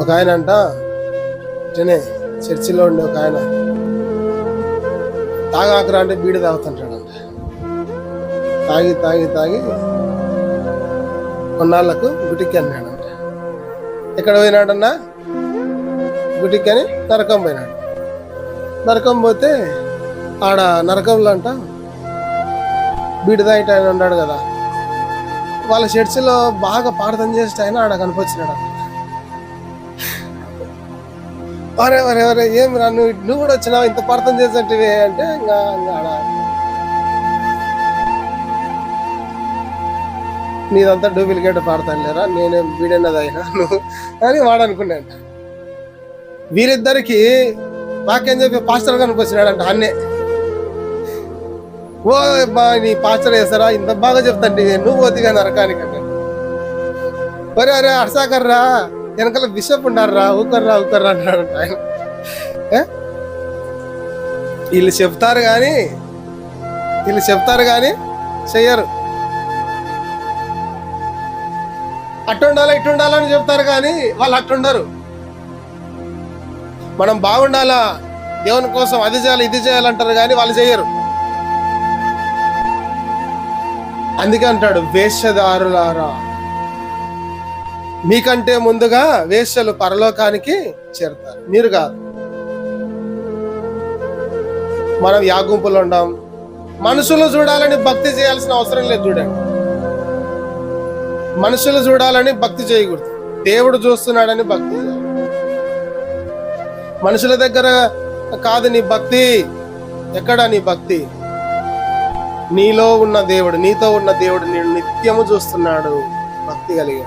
ఒక ఆయన అంట ఇటనే చర్చిలో ఉండే ఒక ఆయన. తాగాకరా అంటే బీడి తాగుతుంటాడంట. తాగి తాగి తాగి కొన్నాళ్ళకు గుటికి అన్నాడంట. ఎక్కడ పోయినాడన్నా? గుటికి అని నరకం పోయినాడు. నరకం పోతే ఆడ నరకంలో అంట బీడి తాగిట ఆయన ఉన్నాడు కదా. వాళ్ళ చర్చిలో బాగా ప్రార్థన చేస్తే ఆయన ఆడ కనిపించినాడు అరే అరే అరే ఏం రా నువ్వు నువ్వు కూడా వచ్చినావు? ఇంత ప్రార్థన చేసేటివి అంటే ఇంకా నీదంతా డూప్లికేట్ పాడతాను లేరా? నేనేం వీడన్నది అయినా నువ్వు అని వాడు అనుకున్నాడు వీరిద్దరికి వాక్యం చెప్పి పాస్టర్ కనిపించినాడంట అన్నే. ఓ బా నీ పాస్టర్ వేస్తారా ఇంత బాగా చెప్తాండి. నువ్వు పోతిగా నరకానికి అంటే ఒరే అరే అర్సాకర్రా వెనకాల బిషప్ ఉండారా ఊకర్రా ఊకర్రా అన్నాడు ఆయన. వీళ్ళు చెప్తారు కానీ వీళ్ళు చెప్తారు కానీ చెయ్యరు. ఇటు ఇట్టుండాలని చెప్తారు కానీ వాళ్ళు అట్టుండరు. మనం బాగుండాలా దేవుని కోసం అది చేయాలి ఇది చేయాలంటారు కానీ వాళ్ళు చేయరు అందుకే అంటాడు వేషధారులారా మీకంటే ముందుగా వేశ్యలు పరలోకానికి చేరుతారు. మీరు కాదు. మనం యాగుంపులు ఉండం మనుషులు చూడాలని భక్తి చేయాల్సిన అవసరం లేదు చూడండి. మనుషులు చూడాలని భక్తి చేయకూడదు. దేవుడు చూస్తున్నాడని భక్తి చేయాలి. మనుషుల దగ్గర కాదు నీ భక్తి ఎక్కడ నీ భక్తి? నీలో ఉన్న దేవుడు నీతో ఉన్న దేవుడు నేను నిత్యము చూస్తున్నాడు భక్తి కలిగి